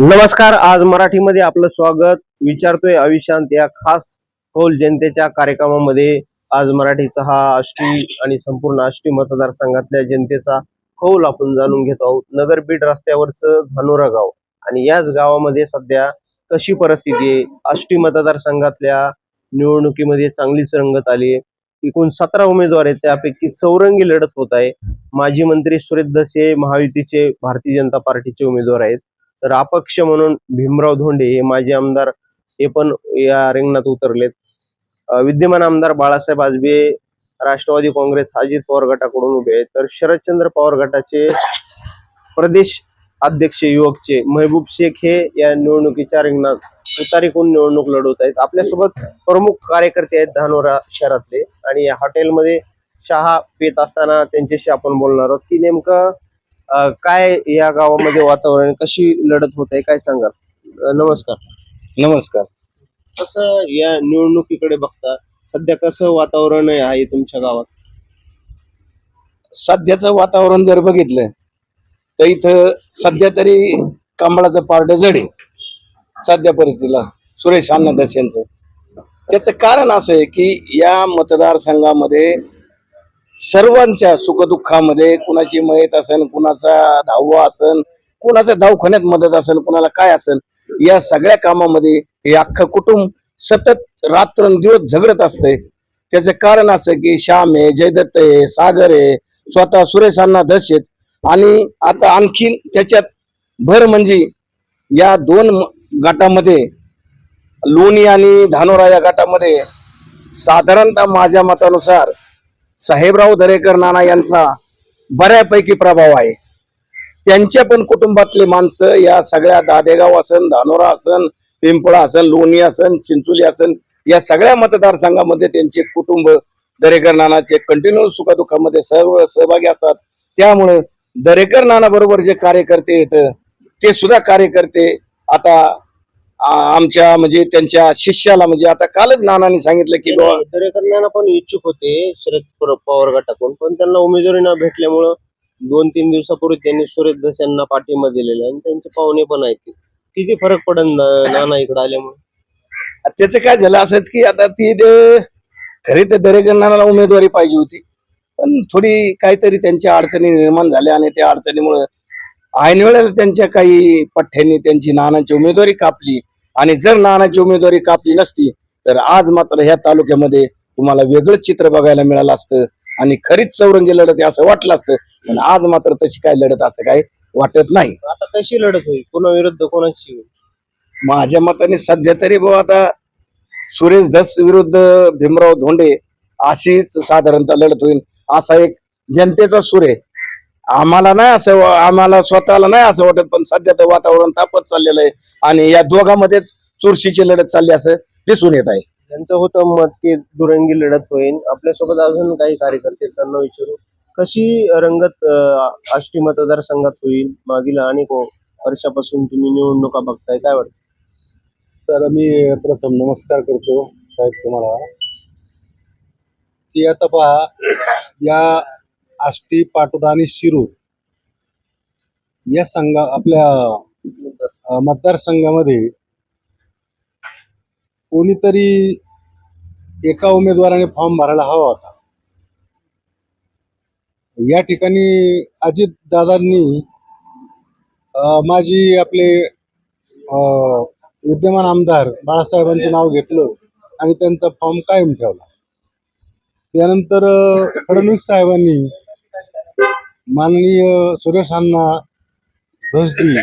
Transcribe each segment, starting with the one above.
नमस्कार आज मराठीमध्ये आपलं स्वागत. विचारतोय अविशांत या खास कौल जनतेच्या कार्यक्रमामध्ये. आज मराठीचा हा आष्टी आणि संपूर्ण आष्टी मतदारसंघातल्या जनतेचा कौल आपण जाणून घेत आहोत. नगरपीठ रस्त्यावरचं धानोरा गाव. आणि याच गावामध्ये सध्या कशी परिस्थिती आहे? आष्टी मतदारसंघातल्या निवडणुकीमध्ये चांगलीच रंगत आली आहे. एकूण सतरा उमेदवार आहेत. त्यापैकी चौरंगी लढत होत आहे. माजी मंत्री सुरेश धसे महायुतीचे भारतीय जनता पार्टीचे उमेदवार आहेत. तर अपक्ष म्हणून भीमराव धोंडे हे माजी आमदार हे पण या रिंगणात उतरलेत. विद्यमान आमदार बाळासाहेब आजबे राष्ट्रवादी काँग्रेस अजित पवार गटाकडून उभे आहेत. तर शरदचंद्र पवार गटाचे प्रदेश अध्यक्ष युवकचे महबूब शेख हे या निवडणुकीच्या रिंगणात उतारीकून निवडणूक लढवत आहेत. आपल्यासोबत प्रमुख कार्यकर्ते आहेत धानोरा शहरातले. आणि या हॉटेलमध्ये चहा पित असताना त्यांच्याशी आपण बोलणार आहोत. की नेमकं काय या गावामध्ये वातावरण? कशी लढत होत आहे काय सांगाल? नमस्कार. नमस्कार. कसं या निवडणुकीकडे बघता सध्या कसं वातावरण आहे तुमच्या गावात? सध्याचं वातावरण जर बघितलं तर इथं सध्या तरी कमळाचं पारड जड आहे. सध्या परिस्थितीला सुरेश अण्णादास यांचं. त्याचं कारण असं आहे की या मतदारसंघामध्ये सर्वांच्या सुखदुःखामध्ये कुणाची मयत असेल कुणाचा दहावा असेल कुणाच्या दवाखान्यात मदत असेल कुणाला काय असेल या सगळ्या कामामध्ये हे अख्खं कुटुंब सतत रात्रंदिवस झगडत असतंय. त्याचं कारण असं की श्याम आहे जयदत्त आहे सागर आहे स्वतः सुरेशांना अण्णा धस आहेत. आणि आता आणखीन त्याच्यात भर म्हणजे या दोन गटामध्ये लोणी आणि धानोरा या गटामध्ये साधारणतः माझ्या मतानुसार साहेबराव दरेकर नाना यांचा बऱ्यापैकी प्रभाव आहे. त्यांच्या पण कुटुंबातले माणसं या सगळ्या दादेगाव असन धानोरा असन पिंपळा असन लोणी असन चिंचोली असन या सगळ्या मतदारसंघामध्ये त्यांचे कुटुंब दरेकर नानाचे कंटिन्यू सुखदुःखामध्ये सर्व सहभागी असतात. त्यामुळे दरेकर नाना बरोबर जे कार्यकर्ते येत ते सुद्धा कार्यकर्ते आता आमच्या म्हणजे त्यांच्या शिष्याला म्हणजे आता कालच नानांनी सांगितलं की बाबा दरेकरणाला पण इच्छुक होते शरद पव- पवार गटाकडून. पण त्यांना उमेदवारी न भेटल्यामुळं दोन तीन दिवसापूर्वी त्यांनी सुरेश धस यांना पाठिंबा दिलेला आणि त्यांचे पाहुणे पण आहेत किती फरक पडेल ना- नाना इकडे आल्यामुळे? त्याचं काय झालं असंच की आता ती खरी तर दरेकर नानाला उमेदवारी पाहिजे होती. पण थोडी काहीतरी त्यांच्या अडचणी निर्माण झाल्या आणि त्या अडचणीमुळे ऐन वेळेला त्यांच्या काही पठ्ठ्यांनी त्यांची नानाची उमेदवारी कापली. आणि जर नानाची उमेदवारी कापली नसती तर आज मात्र ह्या तालुक्यामध्ये तुम्हाला वेगळंच चित्र बघायला मिळालं असतं. आणि खरीच चौरंगी लढत आहे असं वाटलं असतं पण आज मात्र तशी काय लढत असं काय वाटत नाही. आता कशी लढत होईल? कोणा विरुद्ध कोणाची होईल? माझ्या मताने सध्या तरी भाऊ आता सुरेश धस विरुद्ध भीमराव धोंडे अशीच साधारणतः लढत होईल असा एक जनतेचा सूर आहे. आम्हाला नाही असं वा- आम्हाला स्वतःला नाही असं वाटत पण सध्या तर वातावरण तापत चाललेलं आहे आणि या दोघांमध्येच चुरशीची लढत चालली असं दिसून येत आहे. त्यांचं होतं मत की दुरंगी लढत होईल आपल्यासोबत अजून काही कार्यकर्ते त्यांना विचारू. कशी रंगत आष्टी मतदारसंघात होईल? मागील अनेक वर्षापासून तुम्ही निवडणुका बघताय काय वाटतं? तर मी प्रथम नमस्कार करतो साहेब तुम्हाला. की आता पहा या आष्टी पाटोदा आणि शिरूर या संघा आपल्या मतदारसंघामध्ये कोणीतरी एका उमेदवाराने फॉर्म भरायला हवा होता. या ठिकाणी अजित दादांनी माझी आपले विद्यमान आमदार बाळासाहेबांचे नाव घेतलं आणि त्यांचा फॉर्म कायम ठेवला. त्यानंतर फडणवीस साहेबांनी माननीय सुरेश अण्णा धसजी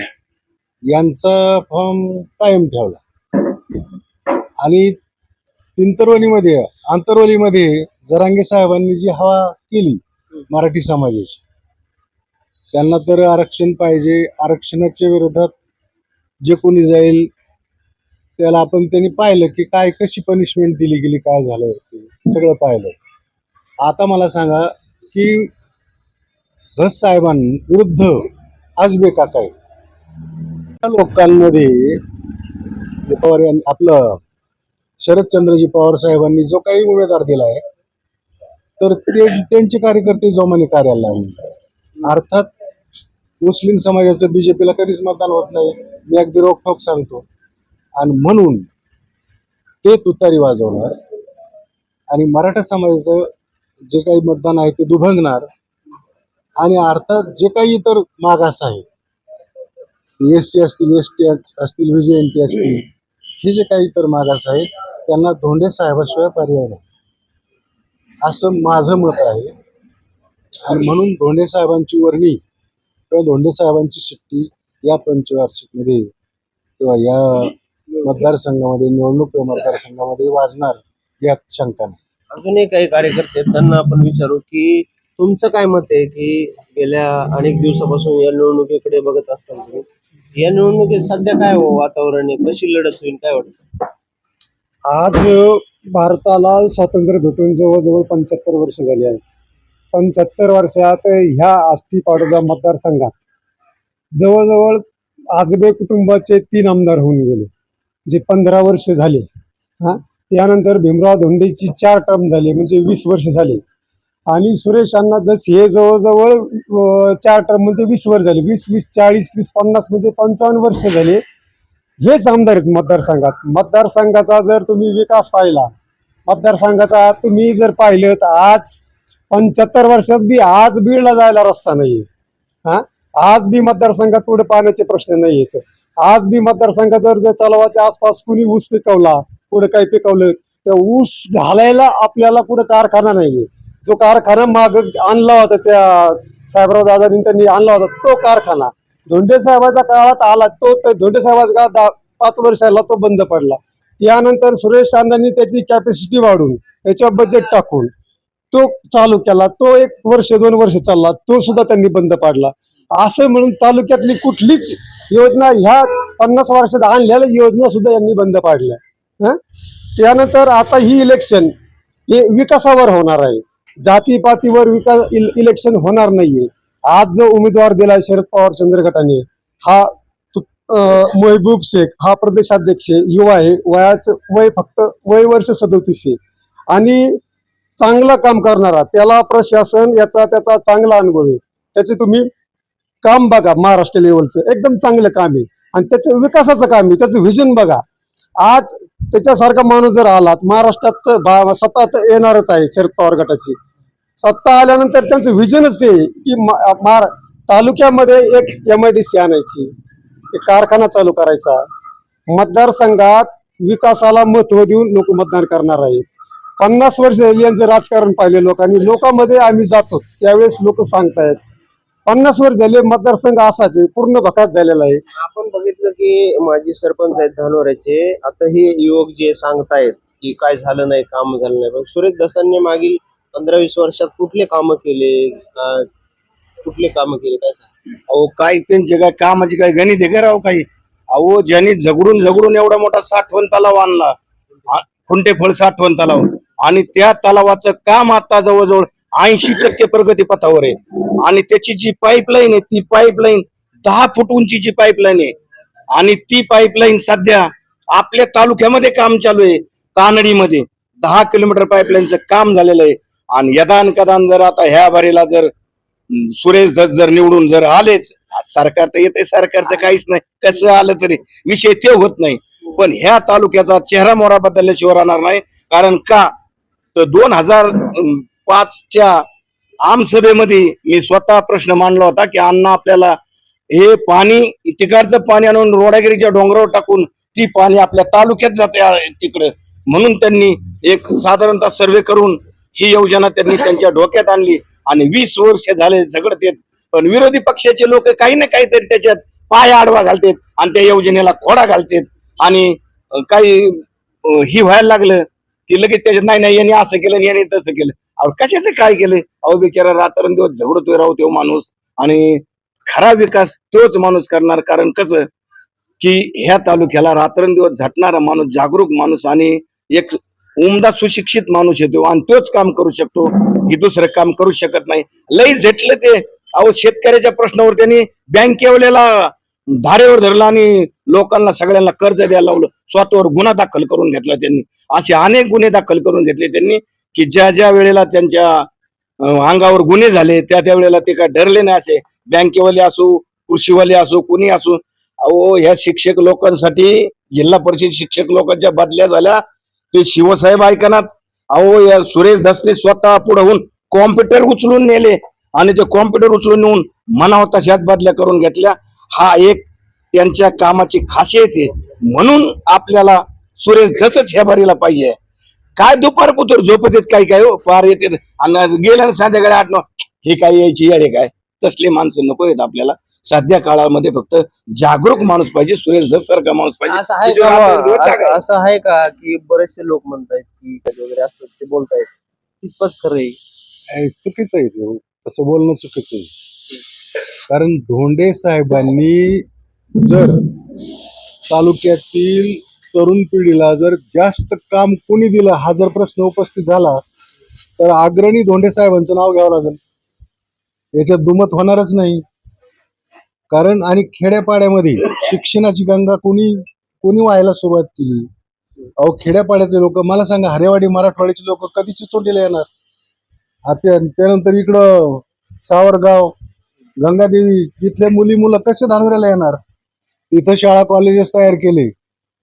यांचा फॉर्म कायम ठेवला. आणि तिंतरवलीमध्ये आंतरवलीमध्ये जरांगे साहेबांनी जी हवा केली मराठी समाजाची त्यांना तर आरक्षण पाहिजे आरक्षणाच्या विरोधात जे कोणी जाईल त्याला आपण त्यांनी पाहिलं की काय कशी पनिशमेंट दिली गेली काय झालं ते सगळं पाहिलं. आता मला सांगा की धस साहेबांविरुद्ध आजबे काका आहेत. त्या लोकांमध्ये पवार यांनी आपलं शरदचंद्रजी पवार साहेबांनी जो काही उमेदवार दिलाय तर ते त्यांचे कार्यकर्ते जोमाने कार्याला लागले अर्थात मुस्लिम समाजाचं बीजेपीला कधीच मतदान होत नाही. मी अगदी रोखोक सांगतो. आणि म्हणून ते तुतारी वाजवणार आणि मराठा समाजाचं जे काही मतदान आहे ते दुभंगणार आणि अर्थात जे काही इतर मागास आहेत एस टी असतील एस टी असतील व्ही एन टी असतील हे जे काही इतर मागास आहेत त्यांना धोंडे साहेबाशिवाय पर्याय नाही. असं माझं मत आहे. आणि म्हणून धोंडे साहेबांची वर्णी किंवा धोंडे साहेबांची शिट्टी या पंचवार्षिकमध्ये किंवा या मतदारसंघामध्ये निवडणूक मतदारसंघामध्ये वाजणार यात शंका नाही. अजूनही काही कार्यकर्ते त्यांना आपण विचारू की तुमचं काय मत आहे की गेल्या अनेक दिवसापासून या निवडणुकीकडे बघत असताना तुम्ही? या निवडणुकीत सध्या काय हो वातावरण आहे? कशी लढत होईल? काय वाटतं? आज भारताला स्वातंत्र्य भेटून जवळजवळ पंच्याहत्तर वर्ष झाली आहेत. पंच्याहत्तर वर्षात ह्या आष्टी पाडोदा मतदारसंघात जवळजवळ आजबे कुटुंबाचे तीन आमदार होऊन गेले जे पंधरा वर्ष झाले. हा? त्यानंतर भीमराव धोंडेची चार टर्म झाले म्हणजे वीस वर्ष झाले. आणि सुरेश अण्णा दस हे जवळजवळ चार टर्म म्हणजे वीस वर्ष झाले. वीस वीस चाळीस वीस पन्नास म्हणजे पंचावन्न वर्ष झाले. हेच आमदार आहेत मतदारसंघात. मतदारसंघाचा जर तुम्ही विकास पाहिला मतदारसंघाचा तुम्ही जर पाहिलं तर आज पंच्याहत्तर वर्षात बी आज बीडला जायला रस्ता नाहीये. हा? आज बी मतदारसंघात पुढे पाण्याचे प्रश्न नाही येत आज बी मतदारसंघात जर जर तलावाच्या आसपास कुणी ऊस पिकवला पुढे काही पिकवलं तर ऊस घालायला आपल्याला पुढे कारखाना नाहीये. जो कारखाना माग आणला होता त्या साहेबराव दादांनी त्यांनी आणला होता तो कारखाना. धोंडे साहेबाच्या काळात आला तो धोंडे साहेबाच्या काळात पाच वर्षाला तो बंद पडला. त्यानंतर सुरेश चांदांनी त्याची कॅपॅसिटी वाढून त्याच्या बजेट टाकून तो चालू केला. तो एक वर्ष दोन वर्ष चालला तो सुद्धा त्यांनी बंद पाडला. असं म्हणून तालुक्यातली कुठलीच योजना ह्या पन्नास वर्षात आणलेल्या योजना सुद्धा यांनी बंद पाडल्या. त्यानंतर आता ही इलेक्शन हे विकासावर होणार आहे. जातीपातीवर विकास इल- इलेक्शन होणार नाहीये. आज जो उमेदवार दिलाय शरद पवार चंद्रगटाने हा तु- शेख हा प्रदेशाध्यक्ष युवा आहे वयाचं वय फक्त वय वर्ष सदोतीस आहे. आणि चांगलं काम करणारा त्याला प्रशासन याचा त्याचा चांगला अनुभव आहे. त्याचे तुम्ही काम बघा महाराष्ट्र लेवलचं एकदम चांगलं काम आहे. आणि त्याचं विकासाचं काम आहे त्याचं व्हिजन बघा. आज त्याच्यासारखा माणूस जर आलात महाराष्ट्रात तर भा- येणारच आहे शरद पवार गटाची. सत्ता आल्यानंतर त्यांचं व्हिजनच ते की मा- तालुक्यामध्ये एक एम आय डी सी आणायची एक कारखाना चालू करायचा. मतदारसंघात विकासाला महत्त्व देऊन लोक मतदान करणार आहेत. पन्नास वर्ष झाली यांचं राजकारण पाहिले लोकांनी. लोकांमध्ये आम्ही जातो त्यावेळेस लोक सांगतायत पन्नास वर्ष झाले मतदारसंघ असाच पूर्ण भकास झालेला आहे. आपण बघितलं की माजी सरपंच आहेत धानोऱ्याचे आता हे युवक जे सांगतायत की काय झालं नाही काम झालं नाही पण सुरेश दसांनी मागील पंधरा वीस वर्षात कुठले काम केले? अं, कुठले काम केले? काय सांग? अहो काय त्यांचे काय कामाची काय गणित आहे का राव काही? अहो ज्यांनी झगडून झगडून एवढा मोठा साठवण तलाव आणला आ- खुंटेफळ साठवण तलाव आणि त्या तलावाचं काम आता जवळजवळ ऐंशी टक्के प्रगती पथावर आहे. आणि त्याची जी पाईपलाईन आहे ती पाईपलाईन दहा फूट उंचीची पाईपलाईन आहे. आणि ती पाईपलाईन सध्या आपल्या तालुक्यामध्ये काम चालू आहे कानडीमध्ये. दहा किलोमीटर पाईपलाईनचं काम झालेलं आहे. आणि यदान कदान जर आता ह्या बारीला जर सुरेश धस जर निवडून जर आलेच सरकार तर येते सरकारचं काहीच नाही. कसं आलं तरी विषय ते होत नाही. पण ह्या तालुक्याचा चेहरा मोहरा बदलल्याशिवाय राहणार नाही. कारण का? तर दोन हजार पाचच्या आमसभेमध्ये मी स्वतः प्रश्न मांडला होता की अण्णा आपल्याला हे पाणी तिकडचं पाणी आणून रोडागिरीच्या डोंगरावर टाकून ती पाणी आपल्या तालुक्यात जाते तिकडं. म्हणून त्यांनी एक साधारणतः सर्वे करून ही योजना त्यांनी त्यांच्या डोक्यात आणली. आणि वीस वर्ष झाले झगडतेत. पण विरोधी पक्षाचे लोक काही ना काहीतरी त्याच्यात पाय आडवा घालतात आणि त्या योजनेला खोडा घालतात. आणि काही ही व्हायला लागलं की लगेच त्याच्यात नाही नाही यांनी असं केलं आणि यांनी तसं केलं. अहो कशाचं काय केलं? अहो बिचारा रात्रंदिवस झगडतोय राहू तो माणूस. आणि खरा विकास तोच माणूस करणार. कारण कसं? की ह्या तालुक्याला रात्रंदिवस झटणारा माणूस जागरूक माणूस आणि एक उमदा सुशिक्षित माणूस येतो आणि तोच काम करू शकतो. ही दुसरं काम करू शकत नाही. लई झेटलं ते. अहो शेतकऱ्याच्या प्रश्नावर त्यांनी बँकेवलेला धारेवर धरला आणि लोकांना सगळ्यांना कर्ज द्यायला लावलं. स्वतःवर गुन्हा दाखल करून घेतला त्यांनी. असे अनेक गुन्हे दाखल करून घेतले त्यांनी की ज्या ज्या वेळेला त्यांच्या अंगावर गुन्हे झाले त्या त्या वेळेला ते काय डरले नाही असे. बँकेवाले असो कृषीवाले असो कुणी असो. अहो ह्या शिक्षक लोकांसाठी जिल्हा परिषद शिक्षक लोकांच्या बदल्या झाल्या. ते शिवसाहेब ऐकनात अहो या सुरेश धसने स्वतः पुढे होऊन कॉम्प्युटर उचलून नेले. आणि ते कॉम्प्युटर उचलून नेऊन मनाव तशाच बदल्या करून घेतल्या. हा एक त्यांच्या कामाची खासियत आहे. म्हणून आपल्याला सुरेश धसच ह्याबारीला पाहिजे. काय दुपार पुतर झोपत येत काही काय हो? पार येते. आणि गेल्या संध्याकाळी आठ नऊ हे काय यायची येडे काय? तसले माणसं नको आहेत आपल्याला. सध्या काळामध्ये फक्त जागरूक माणूस पाहिजे सुरेश धस सारखा माणूस पाहिजे असं आहे का? असं- आहे का की बरेचसे लोक म्हणतायत की कधी वगैरे असं ते बोलतायत. तितपत खरं आहे? चुकीचं आहे ते. तसं बोलणं चुकीचं आहे. कारण धोंडे साहेबांनी जर तालुक्यातील तरुण पिढीला जर जास्त काम कोणी दिलं हा जर प्रश्न उपस्थित झाला तर अग्रणी धोंडे साहेबांचं नाव घ्यावं लागेल. याच्यात दुमत होणारच नाही. कारण आणि खेड्यापाड्यामध्ये शिक्षणाची गंगा कोणी कोणी व्हायला सुरुवात केली? अहो खेड्यापाड्यातले लोक मला सांगा हरेवाडी मराठवाड्याचे लोक कधीची चोटीला येणार? आता त्यानंतर इकडं सावरगाव गंगादेवी तिथल्या मुली मुलं कसे धानगऱ्याला येणार? तिथं शाळा कॉलेजेस तयार केले.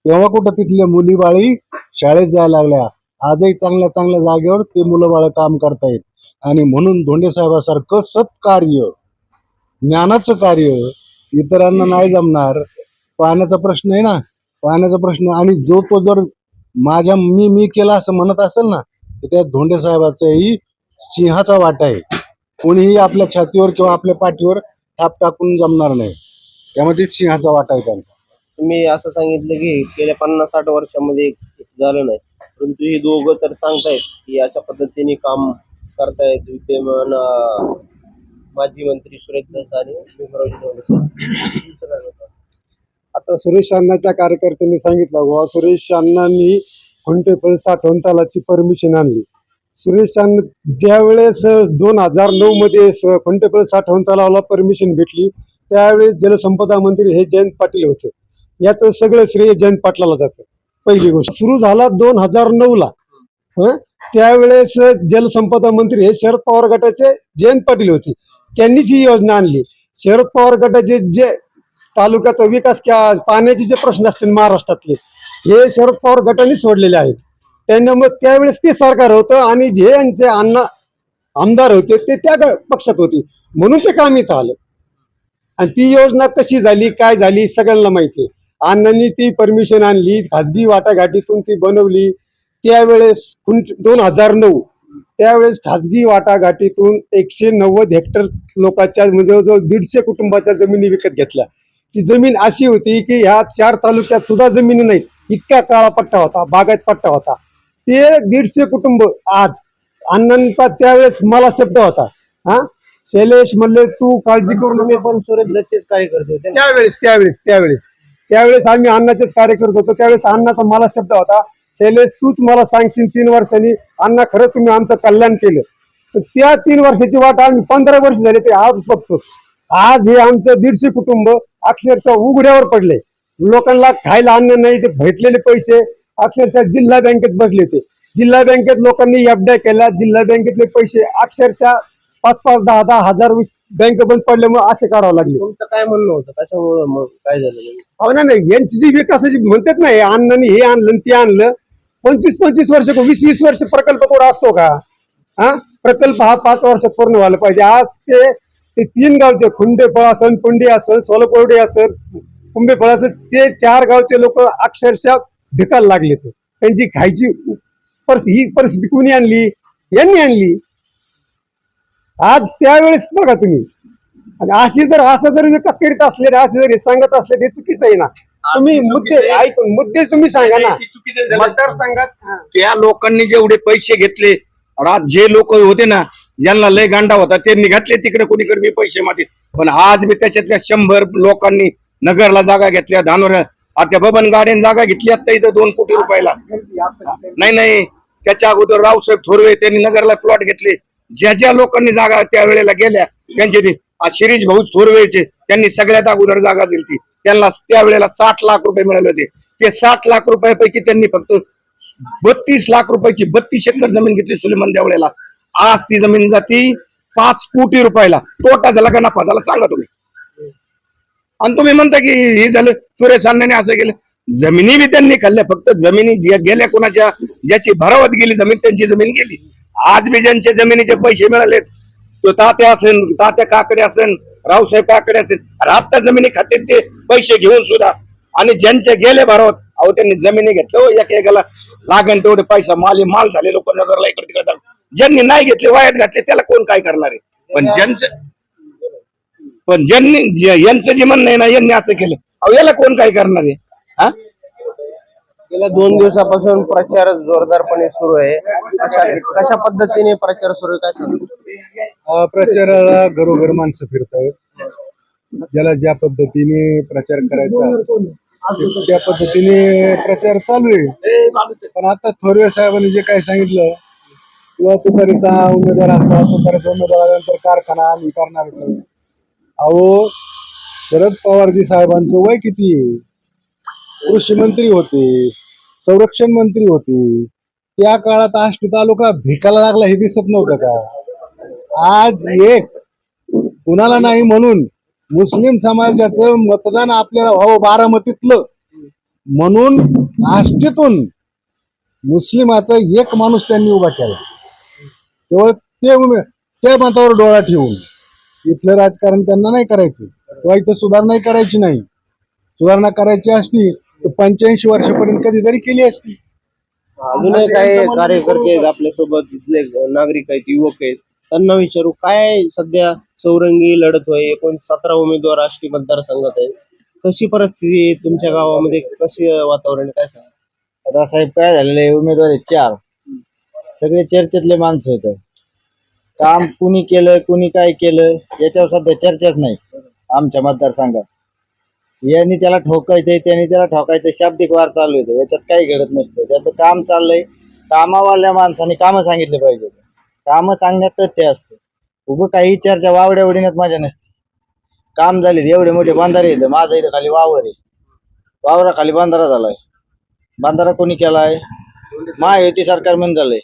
तेव्हा कुठं तिथल्या मुली बाळी शाळेत जायला लागल्या? आजही चांगल्या चांगल्या जागेवर ते मुलं बाळ काम करतायत. आणि म्हणून धोंडे साहेबासारखं सत्कार्य ज्ञानाचं कार्य इतरांना नाही जमणार. पाण्याचा प्रश्न आहे ना? पाण्याचा प्रश्न. आणि जो तो जर माझ्या मी मी केला असं म्हणत असेल ना तर त्या धोंडे साहेबाचाही सिंहाचा वाटा आहे. कोणीही आपल्या छातीवर किंवा आपल्या पाठीवर थाप टाकून जमणार नाही. त्यामध्ये सिंहाचा वाटा आहे त्यांचा. तुम्ही असं सांगितलं की गेल्या पन्नास साठ वर्षामध्ये झालं नाही. परंतु हे दोघं तर सांगतायत की अशा पद्धतीने काम करतायत विद्यमान माजी मंत्री सुरेश धस आता सुरेश अण्णाच्या कार्यकर्त्यांनी सांगितलं बुवा सुरेश अण्णांनी खुंटेफळ साठवण तालाची परमिशन आणली. सुरेश अण्णा दोन हजार नऊ मध्ये स- खुंटेफळ साठवण तलावाला परमिशन भेटली त्यावेळेस जलसंपदा मंत्री हे जयंत पाटील होते. याचं सगळं श्रेय जयंत पाटलाला जातं. पहिली गोष्ट. सुरू झाला दोन हजार नऊ ला त्यावेळेस जलसंपदा मंत्री हे शरद पवार गटाचे जयंत पाटील होते. त्यांनीच ही योजना आणली. शरद पवार गटाचे जे तालुक्याचा विकास किंवा पाण्याचे जे प्रश्न असतील महाराष्ट्रातले हे शरद पवार गटाने सोडलेले आहेत. त्यांना मग त्यावेळेस ते सरकार होतं आणि जे यांचे अण्णा आमदार होते ते त्या पक्षात होते. म्हणून ते काम इथं आलं. आणि ती योजना कशी झाली काय झाली सगळ्यांना माहिती आहे. अण्णांनी ती परमिशन आणली खाजगी वाटाघाटीतून ती बनवली. त्यावेळेस दोन हजार नऊ. त्यावेळेस खाजगी वाटाघाटीतून एकशे नव्वद हेक्टर लोकांच्या म्हणजे जवळजवळ दीडशे कुटुंबाच्या जमिनी विकत घेतल्या. ती जमीन अशी होती की ह्या चार तालुक्यात सुद्धा जमिनी नाहीत इतका काळा पट्टा होता बागायत पट्टा होता. ते दीडशे कुटुंब आज अण्णांचा त्यावेळेस मला शब्द होता. हा? शैलेश म्हणले तू काळजी करू तुम्ही नको पण सुरेश धसचेच कार्यकर्ते होते. ना त्यावेळेस त्यावेळेस त्यावेळेस. त्यावेळेस आम्ही अण्णाचेच कार्य करत होतो. त्यावेळेस अण्णाचा मला शब्द होता शैलेश तूच मला सांगशील तीन वर्षांनी अण्णा खरंच तुम्ही आमचं कल्याण केलं. तर त्या तीन वर्षाची वाट आम्ही पंधरा वर्ष झाले ते आज बघतो. आज हे आमचं दीडशे कुटुंब अक्षरशः उघड्यावर पडले. लोकांना खायला अन्न नाही ते भेटलेले पैसे अक्षरशः जिल्हा बँकेत बसले होते. जिल्हा बँकेत लोकांनी एफड्या केल्या जिल्हा बँकेतले पैसे अक्षरशः पाच पाच दहा दहा हजार बँक बंद पडल्यामुळे असे काढावं लागले. तुमचं काय म्हणणं होतं? कशामुळे मग काय झालं? हो नाही यांची जी विकासाची म्हणतात ना हे आणलं आणि हे आणलं आणि ते आणलं पंचवीस पंचवीस वर्ष वीस वीस वर्ष प्रकल्प कुठं असतो का? हा? प्रकल्प हा पाच वर्षात पूर्ण व्हायला पाहिजे. आज ते ते तीन गावचे खुंडेफळ असन पुंडी असन सोलकोरडे असन कुंभेफळ असन ते चार गावचे लोक अक्षरशः भिकायला लागले त्यांची खायची ही परिस्थिती कोणी आणली? यांनी आणली. आज त्यावेळेस बघा तुम्ही. आणि अशी जर असं जर विकास करीत असले असे जर सांगत असले ते चुकीचं आहे ना. तुम्ही मुद्दे ऐकून मुद्दे तुम्ही सांगा ना. मतदारसंघात. त्या लोकांनी जेवढे पैसे घेतले रात जे लोक होते ना ज्यांना लय गांडा होता त्यांनी घातले तिकडे कोणीकडे मी पैसे मागित पण आज मी त्याच्यातल्या शंभर लोकांनी नगरला जागा घेतल्या धानोर आता बबन गाड्याने जागा घेतली आता इथं दोन कोटी रुपयाला. नाही नाही. त्याच्या अगोदर रावसाहेब थोरवे त्यांनी नगरला प्लॉट घेतले. ज्या ज्या लोकांनी जागा त्या वेळेला गेल्या त्यांचे शिरीष भाऊ थोरवेचे त्यांनी सगळ्यात अगोदर जागा दिली त्यांना त्यावेळेला साठ लाख रुपये मिळाले होते. ते साठ लाख रुपयापैकी त्यांनी फक्त बत्तीस लाख रुपयाची बत्तीस एकर जमीन घेतली सुलेमान देवळ्याला आज ती जमीन जाती पाच कोटी रुपयाला. तोटा झाला का नफा झाला सांगा तुम्ही. आणि तुम्ही म्हणता की हे झालं सुरेश अण्णाने असं केलं. जमिनी बी त्यांनी खाल्ल्या फक्त जमिनी ज्या गेल्या कोणाच्या ज्याची भरावत गेली जमीन त्यांची जमीन गेली. आज बी ज्यांच्या जमिनीचे पैसे मिळाले तो तात्या असेल तात्या काकडे असेल रावसाहेब काकडे असेल अरे आत्ता जमिनी खाते ते पैसे घेऊन सुद्धा आणि ज्यांचे गेले भरावत अहो त्यांनी जमिनी घेतलं हो, एक एकाला लागेल तेवढे पैसा माली माल झाले लोक नगरला इकडे तिकडे ज्यांनी नाही घेतले वायात घातले त्याला कोण काय करणार आहे? पण ज्यांचं पण ज्यांनी यांचं जे म्हणणं आहे ना यांनी असं केलं. अहो याला कोण काय करणार आहे? हा? गेल्या दोन दिवसापासून प्रचार जोरदारपणे सुरू आहे. कशा कशा पद्धतीने प्रचार सुरू आहे काय सांगू? प्रचाराला घरोघर माणसं फिरतायत. ज्याला ज्या पद्धतीने प्रचार करायचा त्या पद्धतीने प्रचार चालू आहे. पण आता थोरवे साहेबांनी जे काय सांगितलं किंवा तुतारीचा उमेदवार असा तुतारीचा उमेदवार आल्यानंतर कारखाना आम्ही करणार होतो अहो शरद पवारजी साहेबांचं वय किती कृषी मंत्री होते संरक्षण मंत्री होते. त्या काळात आष्टी तालुका भिकाला लागला हे दिसत नव्हतं का? आज एक कुणाला नाही म्हणून मुस्लिम समाजाचं मतदान आपल्याला व्हावं बारामतीतलं. म्हणून आष्टीतून मुस्लिमाचा एक माणूस त्यांनी उभा केला. केवळ ते उमे त्या मतावर डोळा ठेवून. इथलं राजकारण त्यांना नाही करायचं. किंवा इथं सुधारणा करायची नाही. सुधारणा करायची असती तर पंच्याऐंशी वर्षापर्यंत कधीतरी केली असती. अजूनही काही कार्यकर्ते आपल्यासोबत इथले नागरिक आहेत युवक आहेत. त्यांना विचारू काय सध्या चौरंगी लढत होय? एकूण सतरा उमेदवार आष्टी मतदारसंघात आहे. कशी परिस्थिती आहे तुमच्या गावामध्ये? कशी वातावरण आहे? काय सांगा? आता साहेब काय झालेलं आहे? उमेदवार आहेत चार. सगळे चर्चेतले माणसं आहेत. काम कुणी केलं कुणी काय केलं याच्यावर सध्या चर्चाच नाही आमच्या मतदारसंघात. यांनी त्याला ठोकायचंय त्यांनी त्याला ठोकायचं शाब्दिक वार चालू येतो याच्यात काही घडत नसतं. त्याचं काम चाललंय. कामावाल्या माणसाने कामं सांगितले पाहिजे कामं सांगण्यात तथ्य असतं. उभं काही चर्चा वावड्या उडीण्यात मजा नसते. काम झाले एवढे मोठे बांधारे येतं माझं इथं खाली वावर आहे. वावराखाली बांधारा झालाय. बांधारा कोणी केलाय? महायुती सरकार म्हणून झालंय.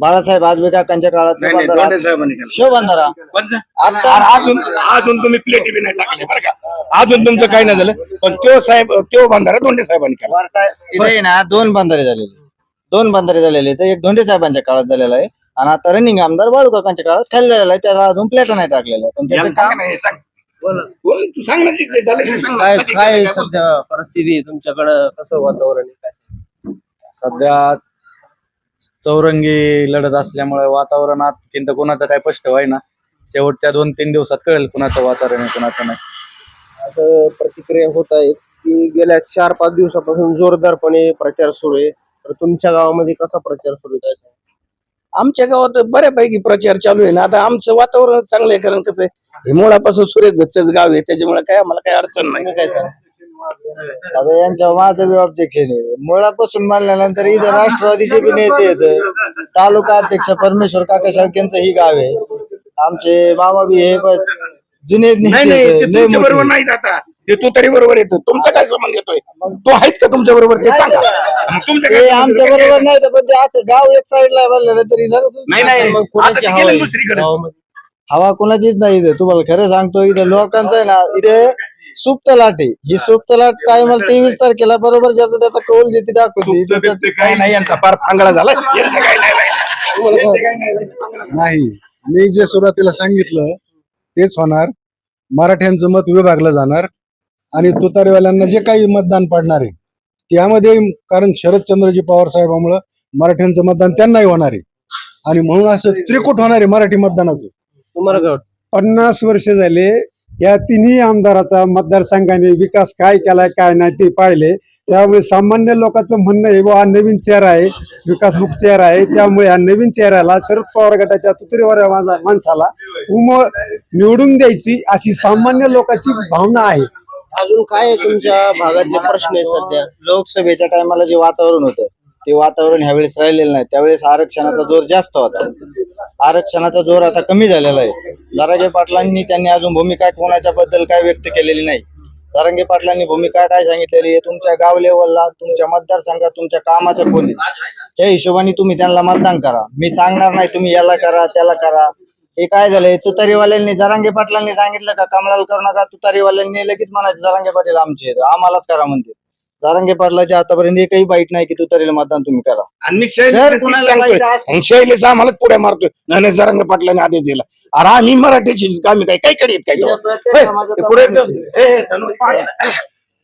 बाळासाहेब आजबे काकांच्या काळात नाही, नाही, बांधारा- दोंडे साहेबांनी केलं. शिव बांधारा. कोणचं? आता- अरे अजून अजून तुम्ही प्लेटी बी नाही टाकले बरं का. अजून तुमचं काही नाही झालं. पण तो साहेब तो बांधारा दोंडे साहेबांनी केला. वार्ता तिथे आहे ना दोन बांधारे झालेले. दोन बांधारे झालेले. तर एक धोंडे साहेबांच्या काळात झालेला आहे. आणि आता रनिंग आमदार बाळू काकांच्या काळात खाली झालेला आहे त्याला अजून प्लेटा नाही टाकलेल्या पण त्याचं याला सांग काम ना, हे सांग. बोल, तू सांग ना जे झालं ते सांग. ना. काय कधी काय सध्या परिस्थिती आहे तुमच्याकडं? कसं वातावरण आहे? काय? सध्या चौरंगी लढत असल्यामुळे वातावरण आतखिंत कोणाचं काय स्पष्ट व्हाय ना शेवटच्या दोन तीन दिवसात कळेल कुणाचं वातावरण आहे कुणाचं नाही. असं प्रतिक्रिया होत आहेत की गेल्या चार पाच दिवसापासून जोरदारपणे प्रचार सुरू आहे. तर तुमच्या गावामध्ये कसा प्रचार सुरू आहे? काय? आमच्या गावात बऱ्यापैकी प्रचार चालू आहे ना. आता आमचं वातावरण चांगलं आहे कारण कसं आहे हे मुळापासून सुरेश दत्तच गाव आहे. त्याच्यामुळे काय आम्हाला काही अडचण नाही. काय सांगा आता यांच्या माझं बी ऑब्जेक्शन आहे मुळापासून मानल्यानंतर इथं राष्ट्रवादीचे बी नेते आहेत. तालुका अध्यक्ष परमेश्वर काका शेळकेंचं ही गाव आहे. आमचे मामा बी हे जुने नाही नेते आहेत, लय मोठे. नाही आता. ते तू तरी बरोबर येतो. तुमचा काय संबंध येतोय? तो आहेत का तुमच्या बरोबर? ते सांगा. मग तुमच्या काय आमच्या संबंध? बरोबर नाही तर पण ते आता गाव एक साईडला बनलेलं तरी झालं नाही नाही. मग आता कोणाची ते हवा गेलं दुसरीकडे? हवा कोणाचीच नाही इथं. तुम्हाला खरं सांगतो इथं लोकांचं आहे ना इथे सुप्त लाट आहे. ही सुप्त लाट टायमाला तेवीस तारखेला बरोबर ज्याचा त्याचा कौल जे ती दाखवते तुमचं त्याचं- ते काय नाही यांचा फार फांगडा झाला. यांचं काय नाही राहिलं. यांचं काय नाही राहिलं. नाही. मी जे सुरुवातीला सांगितलं तेच होणार. मराठ्यांचं मत विभागलं जाणार. आणि तुतारीवाल्यांना जे काही मतदान पडणार आहे त्यामध्ये कारण शरदचंद्रजी पवार साहेबामुळं मराठ्यांचं मतदान त्यांनाही होणार आहे. आणि म्हणून असं त्रिकूट होणार आहे मराठी मतदानाचं. तुम्हाला काय? पन्नास वर्ष झाले या तिन्ही आमदाराचा मतदारसंघाने विकास काय केलाय काय नाही ते पाहिले. त्यामुळे सामान्य लोकांचं म्हणणं आहे बुवा हा नवीन चेहरा आहे विकासमुख चेहरा आहे. त्यामुळे ह्या नवीन चेहऱ्याला शरद पवार गटाच्या तुतरीवर माझा माणसाला उम निवडून द्यायची अशी सामान्य लोकांची भावना आहे. अजून काय आहे तुमच्या भागातले प्रश्न आहे सध्या? लोकसभेच्या टायमाला जे वातावरण होतं ते वातावरण ह्यावेळेस राहिलेलं नाही. त्यावेळेस आरक्षणाचा जोर जास्त होता. आरक्षणाचा जोर आता कमी झालेला आहे. जरांगे पाटलांनी त्यांनी अजून भूमिका कोणाच्या बद्दल काय व्यक्त केलेली नाही? जरांगे पाटलांनी भूमिका काय सांगितलेली? आहे तुमच्या गाव लेवलला तुमच्या मतदारसंघात तुमच्या कामाचं कोण? आहे त्या हिशोबाने तुम्ही त्यांना मतदान करा. मी सांगणार नाही तुम्ही याला करा त्याला करा. हे काय झालंय? तुतारीवाल्यांनी जरांगे पाटलांनी सांगितलं का कमळाला करू नका. तुतारीवाल्यांनी लगेच म्हणायचं जरांगे पाटील आमचे आहेत, आम्हालाच करा म्हणते. जरांगे पाटलाचे आतापर्यंत एकही बाईट नाही की तुतारीला मतदान तुम्ही करा. आणि जर शैली कुणाला सांगतोय पाहिजे असं- आणि शैलीच आम्हाला पुढे मारतोय. नाही जरांगे पाटलाने आदेश दिला. अरे आम्ही मराठीची आम्ही काय काय करीत काय तो? हे, पुढे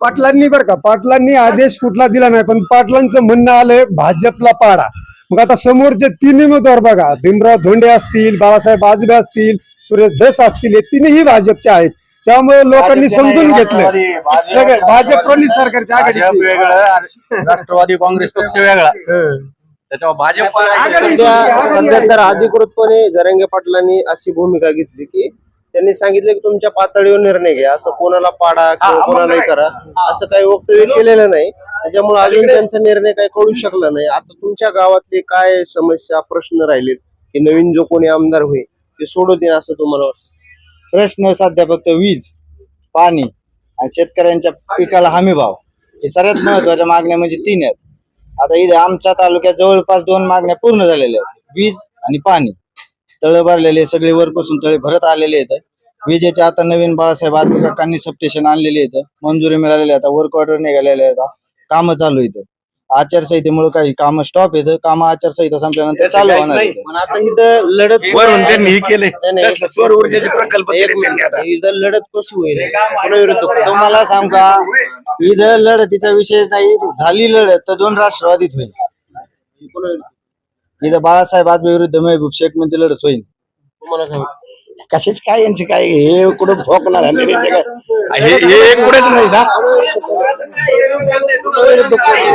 पाटलांनी बरं का पाटलांनी आदेश कुठला दिला नाही पण पाटलांचं म्हणणं आलंय भाजपला पाडा. मग आता समोरचे तीन उमेदवार बघा भीमराव धोंडे असतील बाळासाहेब आजबे असतील सुरेश धस असतील हे तिन्ही भाजपचे आहेत. त्यामुळे लोकांनी समजून घेतलं भाजप- सगळे भाजपनी सरकारची भाजप आघाडी वेगळं आणि राष्ट्रवादी काँग्रेस पक्ष वेगळा. त्याच्यामुळे भाजप आघाडी- सध्या आघाडी. तर अधिकृतपणे जरंगे पाटलांनी अशी भूमिका घेतली की त्यांनी सांगितलं की तुमच्या पातळीवर निर्णय घ्या. असं कोणाला पाडा किंवा कोणालाही करा. असं काही वक्तव्य केलेलं नाही. त्याच्यामुळे अजून त्यांचा निर्णय काही कळू शकला नाही. आता तुमच्या गावातले काय समस्या प्रश्न राहिलेत? की नवीन जो कोणी आमदार होईल ते सोडवतील असं तुम्हाला वाटतं? प्रश्न सध्या फक्त वीज पाणी आणि शेतकऱ्यांच्या पिकाला हमी भाव हे सगळ्यात महत्त्वाच्या मागण्या म्हणजे तीन आहेत. आता इथे आमच्या तालुक्यात जवळपास दोन मागण्या पूर्ण झालेल्या आहेत. वीज आणि पाणी. तळ भरलेले सगळे वरपासून तळे भरत आलेले आहेत विजेचे आता नवीन बाळासाहेब आजबे काकांनी सबस्टेशन आणलेले आहेत मंजुरी मिळालेली आता वर्क ऑर्डर निघालेले आहेत कामं चालू आहेत आचारसंहितेमुळे काही कामं स्टॉप येतं कामं आचारसंहिता संपल्यानंतर चालू होणार. आहेत. आता इथं लढत वरून त्यांनी हे केले नाही, नाही. सौर ऊर्जेचे प्रकल्प एक केले त्यांनी आता. मिनिट. इथं लढत कशी होईल कोणाविरुद्ध? तुम्हाला सांग इथं लढतीचा विषय नाही झाली लढत तर दोन राष्ट्रवादीत होईल इथं बाळासाहेब आजबे विरुद्ध महबूब शेखमध्ये लढत होईल तुम्हाला काय वाटतं? कशाच काय यांचे काय हे कुठं ठोकणार आहे त्यांचे काय? हे हे कुठेच नाही ना?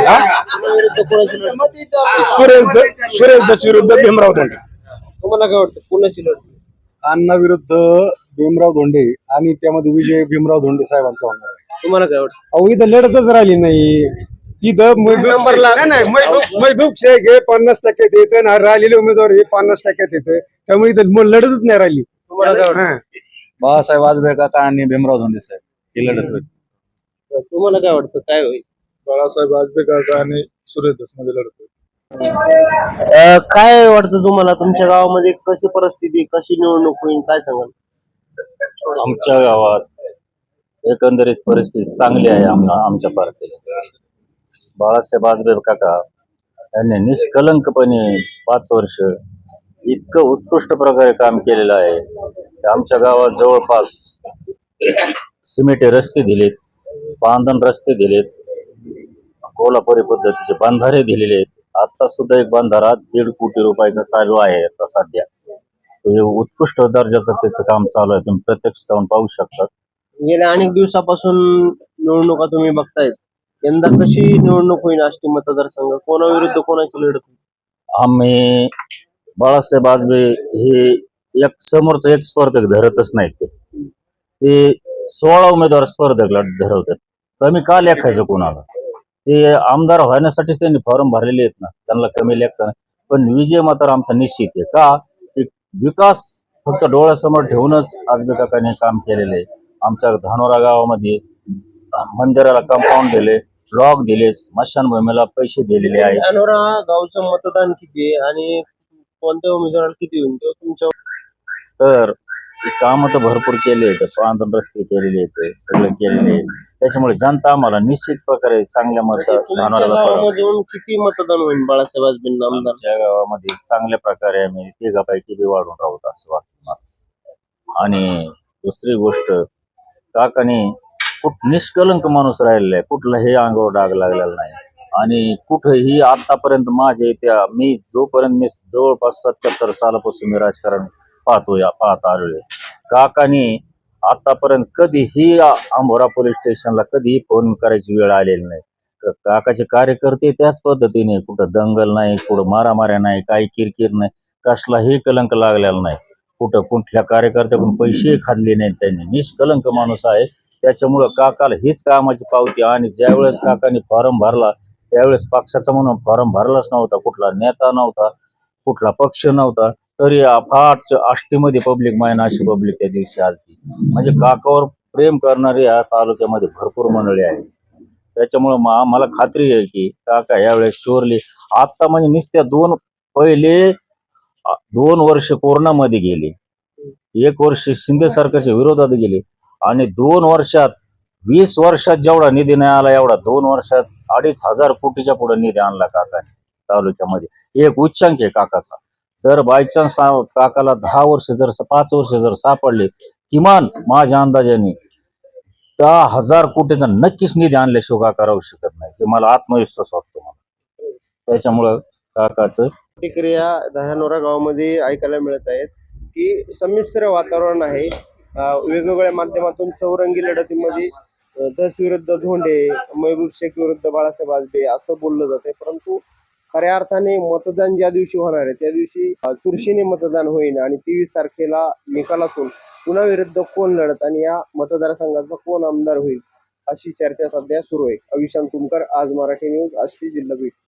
हा? सुरेश द- सुरेश दस विरुद्ध भीमराव धोंडे तुम्हाला काय वाटतं कोणाची लढत अण्णा विरुद्ध भीमराव धोंडे आणि त्यामध्ये विजय भीमराव धोंडे साहेबांचा होणार आहे तुम्हाला काय वाटतं अहो इथं लढतच राहिली नाही इथं महबूब नंबरला- शेख- हे पन्नास टक्क्यात येतं आणि राहिलेले उमेदवार हे पन्नास टक्क्यात येतं त्यामुळे इथं लढतच नाही राहिली. बाळासाहेब आजबे काका आणि भीमराव धोंडे साहेब ही लढत होईल. तुम्हाला काय वाटतं? काय होईल? बाळासाहेब आजबे काका आणि सुरेशमध्ये लढत होईल. काय वाटतं तुम्हाला? तुमच्या गावामध्ये कशी परिस्थिती कशी निवडणूक होईल? काय सांगाल? आमच्या गावात एकंदरीत परिस्थिती चांगली आहे आम- आमच्या पार्टीला. बाळासाहेब आजबेब काका यांनी निष्कलंकपणे पाच वर्ष इतकं उत्कृष्ट प्रकारे काम केलेलं आहे. आमच्या गावात जवळपास सिमेंटी रस्ते दिलेत बांधण रस्ते दिलेत कोल्हापुरी पद्धतीचे बांधारे दिलेले आहेत. आता सुद्धा एक बांधारा दीड कोटी रुपयाचा चालू आहे आता सध्या. हे उत्कृष्ट दर्जाचं त्याचं काम चालू आहे. तुम्ही प्रत्यक्ष जाऊन पाहू शकता. गेल्या अनेक दिवसापासून निवडणुका तुम्ही बघतायत. यंदा कशी निवडणूक होईल आष्टी मतदारसंघ? कोणाविरुद्ध कोणाची लढत होईल? आम्ही बाळासाहेब आजबे हे एक समोरचं एक स्पर्धक धरतच नाहीत ते. ते सोळा उमेदवार स्पर्धकला धरवतात. कमी का लेखायचं कोणाला? ते आमदार होण्यासाठीच त्यांनी फॉर्म भरलेले आहेत ना. त्यांना कमी लेखता पण विजय मात्र आमचा निश्चित आहे. का? की विकास फक्त डोळ्यासमोर ठेवूनच आजबे काकाने काम केलेले आहे. आमच्या धानोरा गावामध्ये मंदिराला कंपाऊंड दिले. ब्लॉक दिले स्मशानभूमीला पैसे दिलेले आहेत. अनोरा गावचं मतदान किती आहे? आणि कोणत्या उमेदवाराला किती होईल? तो तुमच्या तर काम तर भरपूर केले आहेत. पांढरण रस्ते केलेले आहेत सगळे केलेले आहे त्याच्यामुळे जनता आम्हाला निश्चित प्रकारे चांगल्या मत तुमच्या. गावामधून किती मतदान होईल बाळासाहेब आजबेंना आमदार? आमच्या गावामध्ये चांगल्या प्रकारे आम्ही तिघापैकी बी वाढून राहत असं वाटतं मला. आणि दुसरी गोष्ट काकाने कुठ निष्कलंक माणूस राहिलेला आहे. कुठलाही अंगावर डाग लागलेला नाही. आणि कुठेही आतापर्यंत माझे त्या मी जोपर्यंत मी जवळपास सत्याहत्तर सालापासून मी राजकारण पाहतोय पाहत आलोय. काकानी आतापर्यंत कधीही आ- आंबोरा पोलीस स्टेशनला कधीही फोन करायची वेळ आलेली नाही. काकाचे कार्यकर्ते त्याच पद्धतीने कुठं दंगल नाही कुठं मारामाऱ्या नाही काही किरकिर नाही कसलाही कलंक लागलेला नाही. कुठं कुठल्या कार्यकर्त्याकडून पैसे खाल्ले नाहीत त्यांनी. निष्कलंक माणूस आहे. त्याच्यामुळं काकाला हीच कामाची पावती आणि ज्यावेळेस काकाने फॉर्म भरला त्यावेळेस पक्षाचा म्हणून फॉर्म भरलाच नव्हता कुठला नेता नव्हता कुठला पक्ष नव्हता तरी अफाट आष्टीमध्ये पब्लिक मायन अशी पब्लिक त्या दिवशी आलती. म्हणजे काकावर प्रेम करणारी या तालुक्यामध्ये भरपूर मंडळी आहे त्याच्यामुळं मला खात्री आहे की काका यावेळेस शिवरली आता म्हणजे नुसत्या दोन पहिले दोन वर्ष कोरोनामध्ये गेले. एक वर्ष शिंदे सरकारच्या विरोधात गेले. आणि दोन वर्षात वीस वर्षात जेवढा निधी नाही आला एवढा दोन वर्षात अडीच हजार कोटीच्या पुढे निधी आणला काकाने तालुक्यामध्ये. एक उच्चांक आहे काकाचा. जर बायचान्स काकाला दहा वर्ष जर पाच वर्ष जर सापडले किमान माझ्या अंदाजाने दहा हजार कोटीचा नक्कीच निधी आणल्याशिवाय काका राहू शकत नाही. हे मला आत्मविश्वास वाटतो मला. त्याच्यामुळं काकाचं प्रतिक्रिया दह्यानोरा गावामध्ये ऐकायला मिळत आहेत की संमिश्र वातावरण आहे. वेगवेगळ्या माध्यमातून चौरंगी लढतीमध्ये दस विरुद्ध धोंडे महबूब शेख विरुद्ध बाळासाहेब आजबे असं बोललं जाते परंतु खऱ्या अर्थाने मतदान ज्या दिवशी होणार आहे त्या दिवशी चुरशीने मतदान होईल आणि तेवीस तारखेला निकाल असून कुणा विरुद्ध कोण लढत आणि या मतदारसंघाचा कोण आमदार होईल अशी चर्चा सध्या सुरू आहे. अविशांत तुमकर आज मराठी न्यूज आष्टी जिल्हा बीड.